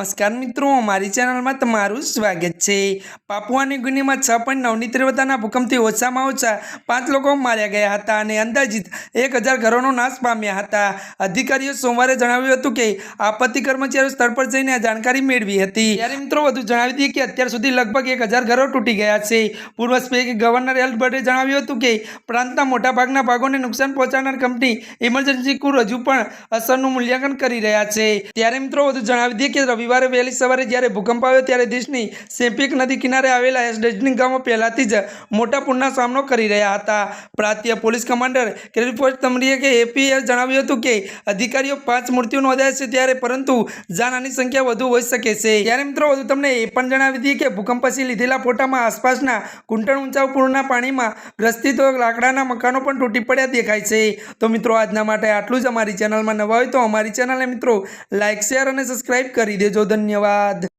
નમસ્કાર મિત્રો અમારી ચેનલમાં તમારું સ્વાગત છે. પાપુઆની ગુનીમાં છ પોઈન્ટ નવની તીવ્રતાના ભૂકંપથી ઓછામાં ઓછા પાંચ લોકો માર્યા ગયા હતા અને અંદાજિત એક હજાર ઘરોનો નાશ પામ્યા હતા. અધિકારીઓ સોમવારે જણાવ્યું હતું કે, આપત્તિ કર્મચારીઓ સ્થળ પર જઈને જાણકારી મેળવી હતી. ત્યારે મિત્રો વધુ જણાવી દઈએ કે, અત્યાર સુધી લગભગ એક હજાર ઘરો તૂટી ગયા છે. પૂર્વ સ્પીકર ગવર્નર એલ્બર્ટે જણાવ્યું હતું કે, પ્રાંતના મોટાભાગના ભાગોને નુકસાન પહોંચાડનાર કંપની ઇમરજન્સી કુર હજુ પણ અસરનું મૂલ્યાંકન કરી રહ્યા છે. ત્યારે મિત્રો વધુ જણાવી દઈએ કે, રવિવારે વહેલી સવારે જ્યારે ભૂકંપ આવ્યો ત્યારે દેશની સેમ્પિક નદી કિનારે આવેલા એસડેજની ગામો પહેલાથી જ મોટા પૂરના સામનો કરી રહ્યા હતા. પ્રાંતીય પોલીસ કમાન્ડર કિરીટ તમરીએ કે એપીએ જણાવ્યું હતું કે અધિકારીઓ પાંચ મૃત્યુ નોંધાયા છે ત્યારે પરંતુ જાનહાની સંખ્યા વધુ હોઈ શકે છે. ત્યારે મિત્રો, વધુ તમને એ પણ જણાવી દઈએ કે ભૂકંપ પછી લીધેલા ફોટામાં આસપાસના કુંટણ ઊંચાવ પૂરના પાણીમાં ગ્રસ્તિત લાકડાના મકાનો પણ તૂટી પડ્યા દેખાય છે. તો મિત્રો, આજના માટે આટલું જ. અમારી ચેનલમાં નવા હોય તો અમારી ચેનલને મિત્રો લાઇક શેર અને સબસ્ક્રાઇબ કરી દેજો. ધન્યવાદ